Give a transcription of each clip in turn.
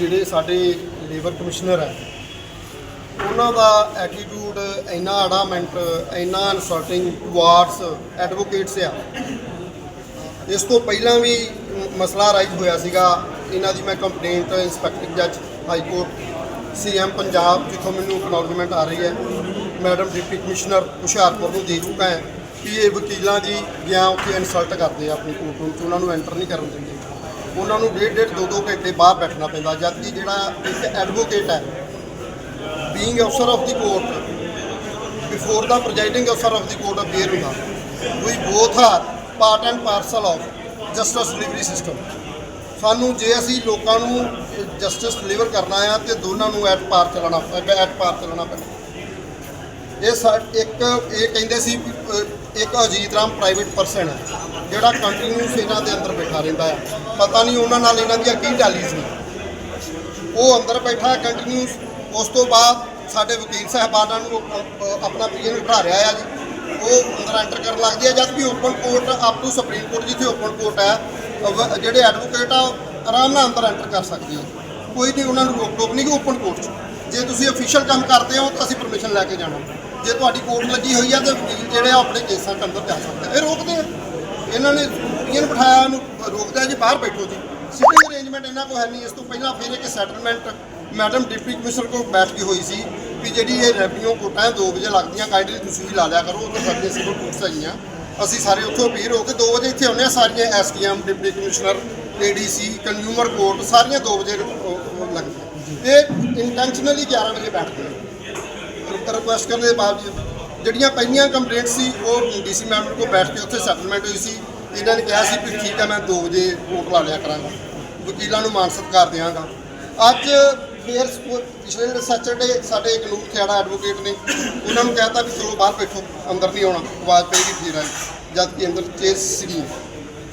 ਜਿਹੜੇ ਸਾਡੇ labour commissioner ਹੈ ਉਹਨਾਂ ਦਾ ਐਟੀਟਿਊਡ ਇੰਨਾ ਅਡਾਮੈਂਟ ਇੰਨਾ ਇਨਸਲਟਿੰਗ ਟੁਵਾਰਡਸ ਐਡਵੋਕੇਟਸ ਆ। ਇਸ ਤੋਂ ਪਹਿਲਾਂ ਵੀ ਮਸਲਾ ਰਾਈਜ਼ ਹੋਇਆ ਸੀਗਾ। ਇਹਨਾਂ ਦੀ ਮੈਂ ਕੰਪਲੇਂਟ ਇੰਸਪੈਕਟਰ ਜੱਜ ਹਾਈ ਕੋਰਟ ਸੀਐਮ ਪੰਜਾਬ, ਜਿੱਥੋਂ ਮੈਨੂੰ ਅਕਨੋਲਜਮੈਂਟ ਆ ਰਹੀ ਹੈ। ਮੈਡਮ ਡਿਪਟੀ ਕਮਿਸ਼ਨਰ ਹੁਸ਼ਿਆਰਪੁਰ ਨੂੰ ਦੇ ਚੁੱਕਾ ਹੈ ਕਿ ਇਹ ਵਕੀਲਾਂ ਦੀ ਜਾਂ ਉੱਥੇ ਇਨਸਲਟ ਕਰਦੇ ਆ ਆਪਣੀ ਕੋਰਟ ਵਿੱਚ ਉਹਨਾਂ ਨੂੰ ਐਂਟਰ ਨਹੀਂ ਕਰਨ ਦਿੰਦੇ। ਉਹਨਾਂ ਨੂੰ ਡੇਢ ਡੇਢ ਦੋ ਦੋ ਘੰਟੇ ਬਾਹਰ ਬੈਠਣਾ ਪੈਂਦਾ ਜਦ ਕਿ ਜਿਹੜਾ ਇੱਕ ਐਡਵੋਕੇਟ ਹੈ being officer of the court before the presiding officer of the court appear ਹੁੰਦਾ we both are part and parcel of justice delivery system ਸਾਨੂੰ ਜੇ ਅਸੀਂ ਲੋਕਾਂ ਨੂੰ ਜਸਟਿਸ ਡਿਲੀਵਰ ਕਰਨਾ ਆ ਤੇ ਦੋਨਾਂ ਨੂੰ ਐਟ ਪਾਰ ਚਲਾਣਾ ਐਟ ਪਾਰ ਚਲਾਣਾ ਪੈਂਦਾ ਇਹ ਇੱਕ ਇਹ ਕਹਿੰਦੇ ਸੀ ਇੱਕ ਅਜੀਤ ਰਾਮ ਪ੍ਰਾਈਵੇਟ ਪਰਸਨ ਹੈ ਜਿਹੜਾ ਕੰਟੀਨਿਊਸ ਇਹਨਾਂ ਦੇ ਅੰਦਰ ਬੈਠਾ ਰਹਿੰਦਾ ਹੈ ਪਤਾ ਨਹੀਂ ਉਹਨਾਂ ਨਾਲ ਇਹਨਾਂ ਦੀਆਂ ਕੀ ਟੈਲੀਜ਼ ਨੇ ਉਹ ਅੰਦਰ ਬੈਠਾ ਕੰਟੀਨਿਊਸ ਉਸ ਤੋਂ ਬਾਅਦ ਸਾਡੇ ਵਕੀਲ ਸਾਹਿਬਾਨਾਂ ਨੂੰ ਅ- ਅ- ਆਪਣਾ ਪੀਐਨ ਬਿਠਾ ਰਿਹਾ ਆ ਜੀ। ਉਹ ਅੰਦਰ ਐਂਟਰ ਕਰਨ ਲੱਗਦੇ ਆ, ਜਦ ਕਿ open court up to supreme court ਜਿੱਥੇ ਓਪਨ ਕੋਰਟ ਹੈ ਜਿਹੜੇ ਐਡਵੋਕੇਟ ਆ, ਉਹ ਆਰਾਮ ਨਾਲ ਅੰਦਰ ਐਂਟਰ ਕਰ ਸਕਦੇ ਆ। ਕੋਈ ਨਹੀਂ ਉਹਨਾਂ ਨੂੰ ਰੋਕ ਟੋਕ ਨਹੀਂ ਕਿ ਓਪਨ ਕੋਰਟ 'ਚ। ਜੇ ਤੁਸੀਂ ਅਫੀਸ਼ੀਅਲ ਕੰਮ ਕਰਦੇ ਹੋ, ਤਾਂ ਅਸੀਂ ਪਰਮਿਸ਼ਨ ਲੈ ਕੇ ਜਾਣਾ। ਜੇ ਤੁਹਾਡੀ ਕੋਰਟ ਲੱਗੀ ਹੋਈ ਆ, ਤੇ ਵਕੀਲ ਜਿਹੜੇ ਆ, ਉਹ ਆਪਣੇ ਕੇਸਾਂ 'ਚ ਅੰਦਰ ਜਾ ਸਕਦੇ ਆ। ਇਹ ਰੋਕਦੇ ਆ। ਇਹਨਾਂ ਨੇ ਪੀਐਨ ਬਿਠਾਇਆ, ਉਹਨੂੰ ਰੋਕਦਾ ਜੀ, ਬਾਹਰ ਬੈਠੋ ਜੀ। ਸਿਟਿੰਗ ਅਰੇਂਜਮੈਂਟ ਇਹਨਾਂ ਕੋਲ ਹੈ ਨਹੀਂ। ਇਸ ਤੋਂ ਪਹਿਲਾਂ ਫਿਰ ਇੱਕ ਸੈਟਲਮੈਂਟ ਮੈਡਮ ਡਿਪਟੀ ਕਮਿਸ਼ਨਰ ਕੋਲ ਬੈਠ ਕੇ ਹੋਈ ਸੀ ਵੀ ਜਿਹੜੀ ਇਹ ਰੈਵਨਿਊ ਕੋਟਾਂ 2 ਵਜੇ ਲੱਗਦੀਆਂ ਕਾਈਂਡਲੀ ਤੁਸੀਂ ਵੀ ਲਾ ਲਿਆ ਕਰੋ ਉਹ ਤਾਂ ਸਾਡੀਆਂ ਸਿਵਲ ਕੋਰਟਸ ਹੈਗੀਆਂ। ਅਸੀਂ ਸਾਰੇ ਉੱਥੋਂ ਅਪੀਰ ਹੋ ਕੇ 2 ਵਜੇ ਇੱਥੇ ਆਉਂਦੇ ਹਾਂ, ਸਾਰੀਆਂ SDM deputy commissioner ADC consumer court ਸਾਰੀਆਂ 2 ਵਜੇ ਲੱਗਦੀਆਂ। ਇਹ ਇੰਟੈਂਸ਼ਨਲੀ 11 ਵਜੇ ਬੈਠਦੇ ਆ। ਰਿਕੁਐਸਟ ਕਰਨ ਦੇ ਬਾਵਜੂਦ ਜਿਹੜੀਆਂ ਪਹਿਲੀਆਂ ਕੰਪਲੇਂਟ ਸੀ, ਉਹ ਡੀਸੀ ਮੈਂਬਰ ਕੋਲ ਬੈਠ ਕੇ ਉੱਥੇ ਸੈਟਲਮੈਂਟ ਹੋਈ ਸੀ। ਇਹਨਾਂ ਨੇ ਕਿਹਾ ਸੀ ਵੀ ਠੀਕ ਹੈ ਮੈਂ 2 ਵਜੇ ਕੋਰਟ ਲਾ ਲਿਆ ਕਰਾਂਗਾ। ਵਕੀਲਾਂ ਨੂੰ ਮਾਨ ਸਤਿਕਾਰ ਦਿਆਂਗਾ। ਅੱਜ ਫੇਰ ਸਪੋ- ਪਿਛਲੇ ਸੈਚਰਡੇ ਸਾਡੇ ਕਾਨੂੰਨ ਖਿਆੜਾ ਐਡਵੋਕੇਟ ਨੇ, ਉਹਨਾਂ ਨੂੰ ਕਹਿਤਾ ਵੀ ਚਲੋ ਬਾਹਰ ਬੈਠੋ, ਅੰਦਰ ਨਹੀਂ ਆਉਣਾ, ਆਵਾਜ਼ ਪਏਗੀ ਫੇਰ ਆਈ ਜਦ ਕਿ ਅੰਦਰ ਚੇਸ ਸੀਗੀ।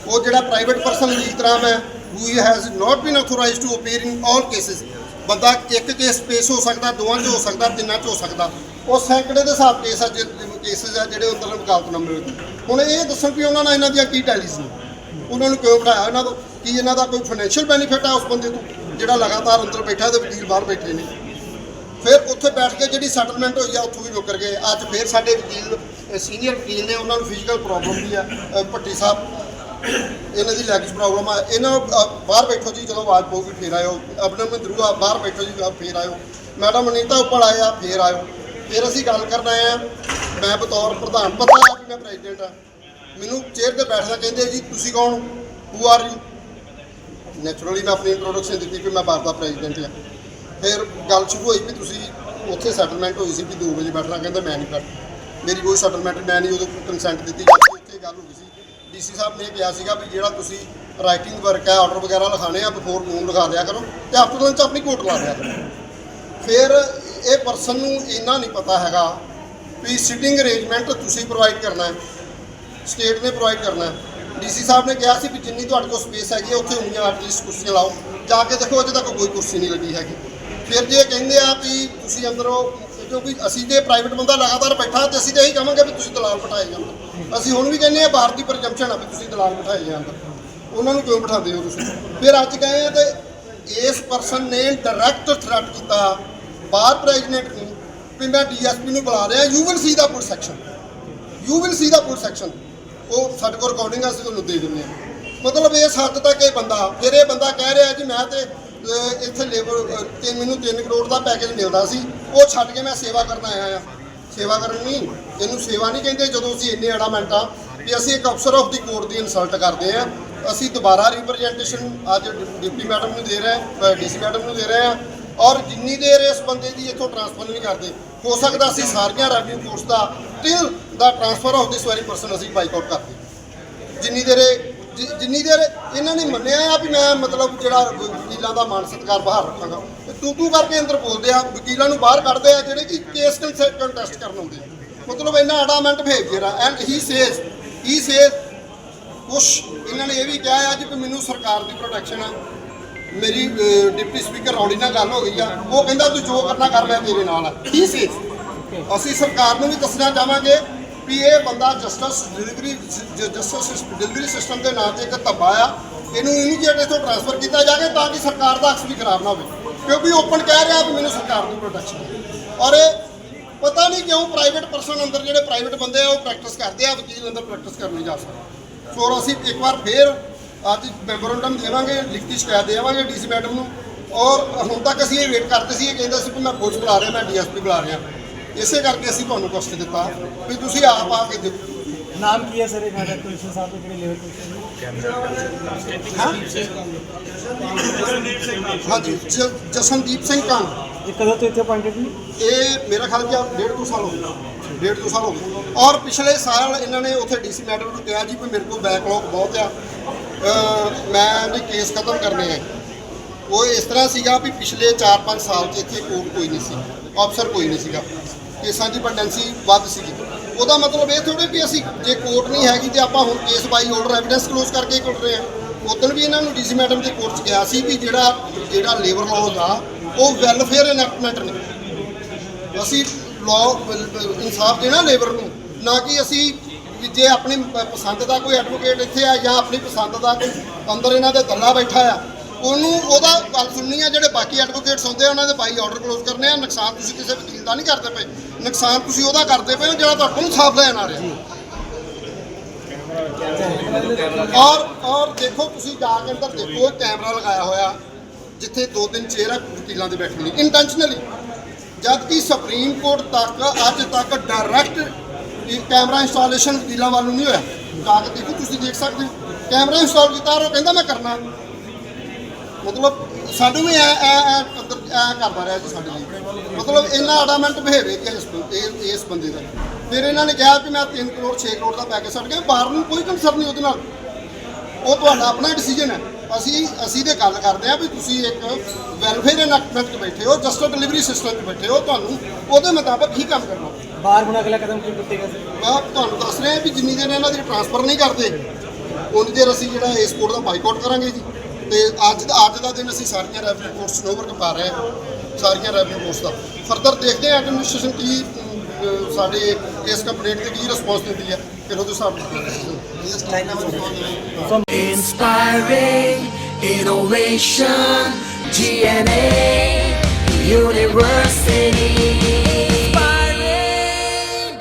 ਉਹ ਜਿਹੜਾ ਪ੍ਰਾਈਵੇਟ ਪਰਸਨ ਅਜੀਤ ਰਾਮ ਹੈ who has not been authorized to appear in all cases, ਬੰਦਾ ਇੱਕ ਕੇਸ ਪੇਸ਼ ਹੋ ਸਕਦਾ, ਦੋਵਾਂ 'ਚ ਹੋ ਸਕਦਾ, ਤਿੰਨਾਂ 'ਚ ਹੋ ਸਕਦਾ। ਉਹ ਸੈਂਕੜੇ ਦੇ ਹਿਸਾਬ ਕੇਸ ਆ ਕੇਸਿਸ ਆ ਜਿਹੜੇ ਅੰਦਰ ਵਕਾਲਤ ਨੰਬਰ ਹੋਏ ਹੁਣ ਇਹ ਦੱਸਣ ਵੀ ਉਹਨਾਂ ਨਾਲ ਇਹਨਾਂ ਦੀਆਂ ਕੀ ਟੈਲੀਜ਼ ਨੇ? ਉਹਨਾਂ ਨੂੰ ਕਿਉਂ ਬਣਾਇਆ? ਇਹਨਾਂ ਤੋਂ ਕੀ ਇਹਨਾਂ ਦਾ ਕੋਈ ਫਾਈਨੈਂਸ਼ੀਅਲ ਬੈਨੀਫਿਟ ਆ ਉਸ ਬੰਦੇ ਤੋਂ, ਜਿਹੜਾ ਲਗਾਤਾਰ ਅੰਦਰ ਬੈਠਾ ਤੇ ਵਕੀਲ ਬਾਹਰ ਬੈਠੇ ਨੇ? ਫਿਰ ਉੱਥੇ ਬੈਠ ਕੇ ਜਿਹੜੀ ਸੈਟਲਮੈਂਟ ਹੋਈ ਆ, ਉੱਥੋਂ ਵੀ ਮੁੱਕਰ ਗਏ। ਅੱਜ ਫਿਰ ਸਾਡੇ ਵਕੀਲ ਸੀਨੀਅਰ ਵਕੀਲ ਨੇ, ਉਹਨਾਂ ਨੂੰ ਫਿਜ਼ੀਕਲ ਪ੍ਰੋਬਲਮ ਵੀ ਆ। ਭੱਟੀ ਸਾਹਿਬ, ਇਹਨਾਂ ਦੀ ਲੈਗਸ ਪ੍ਰੋਬਲਮ ਆ। ਇਹਨਾਂ ਬਾਹਰ ਬੈਠੋ ਜੀ ਚਲੋ ਆਵਾਜ਼ ਪਊਗੀ, ਫੇਰ ਆਇਓ। ਆਪਣੇ ਮੰਦਰੂ ਆ ਬਾਹਰ ਬੈਠੋ ਜੀ ਆ ਫੇਰ ਆਇਓ। ਮੈਡਮ ਅਨੀਤਾ ਉੱਪਰ ਆਏ ਆ, ਫੇਰ ਆਇਓ। ਫਿਰ ਅਸੀਂ ਗੱਲ ਕਰਨ ਆਏ ਆ ਮੈਂ ਬਤੌਰ ਪ੍ਰਧਾਨ ਪਤਾ ਆ ਵੀ ਮੈਂ ਪ੍ਰੈਜ਼ੀਡੈਂਟ ਆ ਮੈਨੂੰ ਚੇਅਰ ਤੇ ਬੈਠਦਾ ਕਹਿੰਦੇ ਜੀ, ਤੁਸੀਂ ਕੌਣ? ਹੂ ਆਰ ਯੂ ਨੈਚੁਰਲੀ ਮੈਂ ਆਪਣੀ ਇੰਟਰੋਡਕਸ਼ਨ ਦਿੱਤੀ ਕਿ ਮੈਂ ਭਾਰਤ ਦਾ ਪ੍ਰੈਜ਼ੀਡੈਂਟ ਆ ਫਿਰ ਗੱਲ ਸ਼ੁਰੂ ਹੋਈ ਵੀ ਤੁਸੀਂ ਉੱਥੇ ਸੈਟਲਮੈਂਟ ਹੋਈ ਸੀ ਵੀ 2 ਵਜੇ ਬੈਠਣਾ, ਕਹਿੰਦਾ ਮੈਂ ਨਹੀਂ ਬੈਠ ਮੇਰੀ ਕੋਈ ਸੈਟਲਮੈਂਟ ਮੈਂ ਨਹੀਂ ਉਦੋਂ ਕੰਸੈਂਟ ਦਿੱਤੀ। ਜਦ ਉੱਥੇ ਗੱਲ ਹੋ ਗਈ ਸੀ ਡੀਸੀ ਸਾਹਿਬ ਨੇ ਕਿਹਾ ਸੀਗਾ ਵੀ ਜਿਹੜਾ ਤੁਸੀਂ ਰਾਈਟਿੰਗ ਵਰਕ ਹੈ ਆਰਡਰ ਵਗੈਰਾ ਲਿਖਾਣੇ ਆ ਬਿਫੋਰ ਨੂਨ ਲਿਖਾ ਦਿਆ ਕਰੋ ਤੇ ਆਫਟਰ ਲੰਚ ਆਪਣੀ ਕੋਰਟ ਲਾ ਦਿਆ ਕਰੋ। ਫਿਰ ਇਹ ਪਰਸਨ ਨੂੰ ਇੰਨਾ ਨਹੀਂ ਪਤਾ ਹੈਗਾ ਵੀ ਸਿਟਿੰਗ ਅਰੇਂਜਮੈਂਟ ਤੁਸੀਂ ਪ੍ਰੋਵਾਈਡ ਕਰਨਾ ਹੈ ਸਟੇਟ ਨੇ ਪ੍ਰੋਵਾਈਡ ਕਰਨਾ ਹੈ। ਡੀਸੀ ਸਾਹਿਬ ਨੇ ਕਿਹਾ ਸੀ ਵੀ ਜਿੰਨੀ ਤੁਹਾਡੇ ਕੋਲ ਸਪੇਸ ਹੈਗੀ ਹੈ ਉੱਥੇ ਉਨੀਆਂ ਐਟਲੀਸਟ ਕੁਰਸੀਆਂ ਲਾਓ। ਜਾ ਕੇ ਦੇਖੋ, ਅਜੇ ਤੱਕ ਕੋਈ ਕੁਰਸੀ ਨਹੀਂ ਲੱਗੀ ਹੈਗੀ। ਫਿਰ ਜੇ ਕਹਿੰਦੇ ਆ ਵੀ ਤੁਸੀਂ ਅੰਦਰੋਂ, ਕਿਉਂਕਿ ਅਸੀਂ ਜੇ ਪ੍ਰਾਈਵੇਟ ਬੰਦਾ ਲਗਾਤਾਰ ਬੈਠਾ, ਤੇ ਅਸੀਂ ਤਾਂ ਇਹੀ ਕਹਾਂਗੇ ਵੀ ਤੁਸੀਂ ਦਲਾਲ ਬਿਠਾਏ ਜਾਂਦੇ। ਅਸੀਂ ਹੁਣ ਵੀ ਕਹਿੰਦੇ ਆ, ਬਾਹਰ ਦੀ ਪ੍ਰਜੰਪਸ਼ਨ ਆ ਵੀ ਤੁਸੀਂ ਦਲਾਲ ਬਿਠਾਏ ਜਾਂਦੇ। ਉਹਨਾਂ ਨੂੰ ਕਿਉਂ ਬਿਠਾਉਂਦੇ ਹੋ ਤੁਸੀਂ? ਫਿਰ ਅੱਜ ਗਏ ਆ ਤੇ ਇਸ ਪਰਸਨ ਨੇ ਡਾਇਰੈਕਟ ਥ੍ਰੈਟ ਕੀਤਾ। ਬਾਹਰ ਪ੍ਰੈਜ਼ੀਡੈਂਟ ਨੂੰ ਵੀ ਮੈਂ ਡੀਐਸਪੀ ਨੂੰ ਬੁਲਾ ਰਿਹਾ you will see the police section you will see the police section ਉਹ ਸਾਡੇ ਕੋਲ ਰਿਕਾਰਡਿੰਗ ਅਸੀਂ ਤੁਹਾਨੂੰ ਦੇ ਦਿੰਦੇ ਹਾਂ। ਮਤਲਬ ਇਸ ਹੱਦ ਤੱਕ ਇਹ ਬੰਦਾ, ਫਿਰ ਇਹ ਬੰਦਾ ਕਹਿ ਰਿਹਾ ਜੀ, ਮੈਂ ਤੇ ਇੱਥੇ ਲੇਬਰ ਤੇ ਮੈਨੂੰ 3 ਕਰੋੜ ਦਾ ਪੈਕੇਜ ਮਿਲਦਾ ਸੀ। ਉਹ ਛੱਡ ਕੇ ਮੈਂ ਸੇਵਾ ਕਰਨ ਆਇਆ ਆ ਸੇਵਾ ਕਰਨ ਨਹੀਂ, ਇਹਨੂੰ ਸੇਵਾ ਨਹੀਂ ਕਹਿੰਦੇ, ਜਦੋਂ ਅਸੀਂ ਇੰਨੇ ਅਡਾਮੈਂਟ ਆ ਵੀ ਅਸੀਂ ਇੱਕ ਅਫਸਰ ਆਫ ਦੀ ਕੋਰਟ ਦੀ ਇਨਸਲਟ ਕਰਦੇ ਆ ਅਸੀਂ ਦੁਬਾਰਾ ਰਿਪਰੈਜ਼ੈਂਟੇਸ਼ਨ ਅੱਜ ਡਿਪਟੀ ਮੈਡਮ ਨੂੰ ਦੇ ਰਹੇ ਹਾਂ ਡੀਸੀ ਮੈਡਮ ਨੂੰ ਦੇ ਰਹੇ ਹਾਂ। ਔਰ ਜਿੰਨੀ ਦੇਰ ਇਸ ਬੰਦੇ ਦੀ ਇੱਥੋਂ ਟਰਾਂਸਫਰ ਨਹੀਂ ਕਰਦੇ, ਹੋ ਸਕਦਾ ਅਸੀਂ ਸਾਰੀਆਂ revenue courts the till the transfer of this very person ਅਸੀਂ ਬਾਈਕਾਟ ਕਰਦੇ ਜਿੰਨੀ ਦੇਰ ਇਹ- ਜਿੰਨੀ ਦੇਰ ਇਹਨਾਂ ਨੇ ਮੰਨਿਆ ਆ ਵੀ ਮੈਂ ਮਤਲਬ ਜਿਹੜਾ ਵਕੀਲਾਂ ਦਾ ਮਾਨ ਸਤਿਕਾਰ ਬਾਹਰ ਰੱਖਾਂਗਾ, ਤੂੰ ਤੂੰ ਕਰਕੇ ਅੰਦਰ ਬੋਲਦੇ ਆ, ਵਕੀਲਾਂ ਨੂੰ ਬਾਹਰ ਕੱਢਦੇ ਆ ਜਿਹੜੇ ਕਿ ਕੇਸ ਕੰਟੈਸਟ ਕਰਨ ਆਉਂਦੇ ਆ। ਮਤਲਬ ਇੰਨਾ ਅਡਾਮੈਂਟ ਬਿਹੇਵੀਅਰ ਆ and he says he says ਕੁਛ, ਇਹਨਾਂ ਨੇ ਇਹ ਵੀ ਕਿਹਾ ਆ ਜੀ ਵੀ ਮੈਨੂੰ ਸਰਕਾਰ ਦੀ ਪ੍ਰੋਟੈਕਸ਼ਨ ਆ ਮੇਰੀ ਡਿਪਟੀ ਸਪੀਕਰ ਰੌੜੀ ਨਾਲ ਗੱਲ ਹੋ ਗਈ ਆ। ਉਹ ਕਹਿੰਦਾ, ਤੂੰ ਜੋ ਕਰਨਾ ਕਰ ਮੈਂ ਤੇਰੇ ਨਾਲ। ਆ ਹੀ ਸੇਜ਼ ਅਸੀਂ ਸਰਕਾਰ ਨੂੰ ਵੀ ਦੱਸਣਾ ਚਾਹਾਂਗੇ ਵੀ ਇਹ ਬੰਦਾ justice delivery justice delivery system ਦੇ ਨਾਂ ਤੇ ਇੱਕ ਧੱਬਾ ਆ। ਇਹਨੂੰ ਇਮੀਡੀਏਟ ਇਥੋਂ ਟ੍ਰਾਂਸਫਰ ਕੀਤਾ ਜਾਵੇ ਤਾਂ ਕਿ ਸਰਕਾਰ ਦਾ ਅਕਸ ਵੀ ਖਰਾਬ ਨਾ ਹੋਵੇ। ਕਿਉਂਕਿ ਓਪਨ ਕਹਿ ਰਿਹਾ ਵੀ ਮੈਨੂੰ ਸਰਕਾਰ ਦੀ ਪ੍ਰੋਟੈਕਸ਼ਨ ਹੈ। ਔਰ ਪਤਾ ਨਹੀਂ ਕਿਉਂ ਪ੍ਰਾਈਵੇਟ ਪਰਸਨ ਅੰਦਰ ਜਿਹੜੇ ਪ੍ਰਾਈਵੇਟ ਬੰਦੇ ਆ, ਉਹ ਪ੍ਰੈਕਟਿਸ ਕਰਦੇ ਆ, ਵਕੀਲ ਅੰਦਰ ਪ੍ਰੈਕਟਿਸ ਕਰ ਨਹੀਂ ਜਾ ਸਕਦੇ। ਸੋ ਅਸੀਂ ਇੱਕ ਵਾਰ ਫੇਰ ਅੱਜ ਮੈਮੋਰੰਡਮ ਦੇਵਾਂਗੇ ਲਿਖਤੀ ਸ਼ਿਕਾਇਤ ਦੇਵਾਂਗੇ ਡੀਸੀ ਮੈਡਮ ਨੂੰ। ਔਰ ਹੁਣ ਤੱਕ ਅਸੀਂ ਇਹ ਵੇਟ ਕਰਦੇ ਸੀ ਇਹ ਕਹਿੰਦਾ ਸੀ ਕਿ ਮੈਂ ਪੁਲਿਸ ਬੁਲਾ ਰਿਹਾ ਮੈਂ ਡੀਐਸਪੀ ਬੁਲਾ ਰਿਹਾ। ਇਸੇ ਕਰਕੇ ਅਸੀਂ ਤੁਹਾਨੂੰ ਕੁਛ ਦਿੱਤਾ। ਵੀ ਤੁਸੀਂ ਆਪ ਆ ਕੇ ਦੇਖੋ। ਨਾਮ ਕੀ ਹੈ ਸਰ ਇਹਨਾਂ ਦਾ ਕਮਿਸ਼ਨ ਸਾਹਿਬ ਦੇ ਜਿਹੜੇ ਲੇਵਲ ਕਮਿਸ਼ਨ ਹਾਂਜੀ ਜਸਨਦੀਪ ਸਿੰਘ ਕੰਗ ਇਹ ਕਦੋਂ ਤੋਂ ਇੱਥੇ ਅਪਾਇੰਟਡ ਨੇ? ਇਹ ਮੇਰਾ ਖਿਆਲ ਕਿ ਡੇਢ ਦੋ ਸਾਲ ਹੋ ਗਏ। ਡੇਢ ਦੋ ਸਾਲ ਹੋ ਗਏ। ਔਰ ਪਿਛਲੇ ਸਾਲ ਇਹਨਾਂ ਨੇ ਉੱਥੇ ਡੀਸੀ ਮੈਡਮ ਨੂੰ ਕਿਹਾ ਜੀ ਵੀ ਮੇਰੇ ਕੋਲ ਬੈਕਲੌਗ ਬਹੁਤ ਆ। ਮੈਂ ਵੀ ਕੇਸ ਖਤਮ ਕਰਨੇ ਆ। ਉਹ ਇਸ ਤਰ੍ਹਾਂ ਸੀਗਾ ਵੀ ਪਿਛਲੇ 4-5 ਸਾਲ 'ਚ ਇੱਥੇ ਕੋਰਟ ਕੋਈ ਨਹੀਂ ਸੀ ਅਫਸਰ ਕੋਈ ਨਹੀਂ ਸੀਗਾ। ਕੇਸਾਂ ਦੀ ਪੈਂਡੈਂਸੀ ਵੱਧ ਸੀਗੀ। ਉਹਦਾ ਮਤਲਬ ਇਹ ਥੋੜੇ ਵੀ ਅਸੀਂ ਜੇ ਕੋਰਟ ਨਹੀਂ ਹੈਗੀ ਤੇ ਆਪਾਂ ਹੁਣ case by order evidence close ਕਰਕੇ ਹੀ ਰਹੇ ਹਾਂ। ਉਦੋਂ ਵੀ ਇਹਨਾਂ ਨੂੰ ਡੀਸੀ ਮੈਡਮ ਦੇ ਕੋਰਟ 'ਚ ਗਿਆ ਸੀ ਵੀ ਜਿਹੜਾ ਜਿਹੜਾ ਲੇਬਰ ਲਾਅ ਆ ਉਹ ਵੈਲਫੇਅਰ ਐਨੈਕਟਮੈਂਟ ਨੇ। ਅਸੀਂ ਲਾਅ ਇਨਸਾਫ ਦੇਣਾ ਲੇਬਰ ਨੂੰ, ਨਾ ਕਿ ਅਸੀਂ ਕਿ ਜੇ ਆਪਣੀ ਪਸੰਦ ਦਾ ਕੋਈ ਐਡਵੋਕੇਟ ਇੱਥੇ ਆ ਜਾਂ ਆਪਣੀ ਪਸੰਦ ਦਾ ਕੋਈ ਅੰਦਰ ਇਹਨਾਂ ਦੇ ਦੱਲਾ ਬੈਠਾ ਆ, ਉਹਨੂੰ ਉਹਦਾ ਗੱਲ ਸੁਣਨੀ ਆ, ਜਿਹੜੇ ਬਾਕੀ ਐਡਵੋਕੇਟਸ ਹੁੰਦੇ ਆ, ਉਹਨਾਂ ਦੇ ਬਾਈ ਆਰਡਰ ਕਲੋਜ਼ ਕਰਨੇ ਆ, ਨੁਕਸਾਨ ਤੁਸੀਂ ਕਿਸੇ ਵਕੀਲ ਦਾ ਨਹੀਂ ਕਰਦੇ ਪਏ। ਨੁਕਸਾਨ ਤੁਸੀਂ ਉਹਦਾ ਕਰਦੇ ਪਏ ਹੋ ਜਿਹੜਾ ਤੁਹਾਡੇ ਨੂੰ ਇਨਸਾਫ ਲੈਣ ਆ ਰਿਹਾ। ਔਰ ਔਰ ਦੇਖੋ ਤੁਸੀਂ ਜਾ ਕੇ ਅੰਦਰ ਦੇਖੋ ਕੈਮਰਾ ਲਗਾਇਆ ਹੋਇਆ, ਜਿੱਥੇ ਦੋ ਤਿੰਨ ਚੇਅਰ ਆ ਵਕੀਲਾਂ ਦੇ ਬੈਠਣ ਲਈ ਇੰਟੈਂਸ਼ਨਲੀ ਜਦ ਕਿ ਸੁਪਰੀਮ ਕੋਰਟ ਤੱਕ, ਅੱਜ ਤੱਕ ਡਾਇਰੈਕਟ ਇਹ ਕੈਮਰਾ ਇੰਸਟਾਲੇਸ਼ਨ ਵਕੀਲਾਂ ਵੱਲ ਨੂੰ ਨਹੀਂ ਹੋਇਆ। ਜਾ ਕੇ ਦੇਖੋ, ਤੁਸੀਂ ਦੇਖ ਸਕਦੇ ਹੋ। ਕੈਮਰਾ ਇੰਸਟਾਲ ਕੀਤਾ ਉਹ ਕਹਿੰਦਾ ਮੈਂ ਕਰਨਾ। ਮਤਲਬ ਸਾਨੂੰ ਵੀ ਐ ਐ ਐ ਅੰਦਰ ਐ ਕਰਦਾ ਰਿਹਾ ਜੀ ਸਾਡੇ ਲਈ। ਮਤਲਬ ਇੰਨਾ ਅਡਾਮੈਂਟ ਬਿਹੇਵੀਅਰ ਇਸ ਇਸ ਬੰਦੇ ਦਾ। ਫਿਰ ਇਹਨਾਂ ਨੇ ਕਿਹਾ ਕਿ ਮੈਂ 3 ਕਰੋੜ 6 ਕਰੋੜ ਦਾ ਪੈਕੇਜ ਛੱਡ ਗਿਆ। ਬਾਹਰ ਨੂੰ ਕੋਈ ਕੰਸਰਨ ਨਹੀਂ ਉਹਦੇ ਨਾਲ। ਉਹ ਤੁਹਾਡਾ ਆਪਣਾ ਡਿਸੀਜਨ ਹੈ। ਅਸੀਂ ਅਸੀਂ ਤੇ ਗੱਲ ਕਰਦੇ ਆ ਵੀ ਤੁਸੀਂ ਇੱਕ ਵੈਲਫੇਅਰ ਐਨੈਕਟਮੈਂਟ 'ਚ ਬੈਠੇ ਹੋ ਜਸਟ ਡਿਲੀਵਰੀ ਸਿਸਟਮ 'ਚ ਬੈਠੇ ਹੋ। ਤੁਹਾਨੂੰ ਉਹਦੇ ਮੁਤਾਬਕ ਹੀ ਕੰਮ ਕਰਨਾ। ਬਾਹਰ ਹੁਣ ਅਗਲਾ ਕਦਮ ਕੀ ਪੁੱਟੇਗਾ ਸਰ? ਮੈਂ ਤੁਹਾਨੂੰ ਦੱਸ ਰਿਹਾ ਵੀ ਜਿੰਨੀ ਦੇਰ ਇਹਨਾਂ ਦੀ ਟ੍ਰਾਂਸਫਰ ਨਹੀਂ ਕਰਦੇ ਉਨੀ ਦੇਰ ਅਸੀਂ ਜਿਹੜਾ ਇਸ ਕੋਰਟ ਦਾ ਬਾਈਕਾਟ ਕਰਾਂਗੇ ਜੀ। ਤੇ ਅੱਜ ਦਾ ਅੱਜ ਦਾ ਦਿਨ ਅਸੀਂ ਸਾਰੀਆਂ ਰੈਵਨਿਊ ਕੋਰਟਸ ਨੂੰ ਓਵਰ ਕਰ ਰਹੇ ਹਾਂ ਸਾਰੀਆਂ ਰੈਵਨਿਊ ਕੋਰਟਸ ਦਾ। ਫਰਦਰ ਦੇਖਦੇ ਹਾਂ ਐਡਮਿਨਿਸਟ੍ਰੇਸ਼ਨ ਕੀ ਸਾਡੇ ਇਸ ਕੰਪਲੇਂਟ ਤੇ ਕੀ ਰਿਸਪੌਂਸ ਦਿੰਦੀ ਹੈ ਫਿਰ ਉਹਦੇ ਹਿਸਾਬ ਨਾਲ Inspiring innovation, GNA University.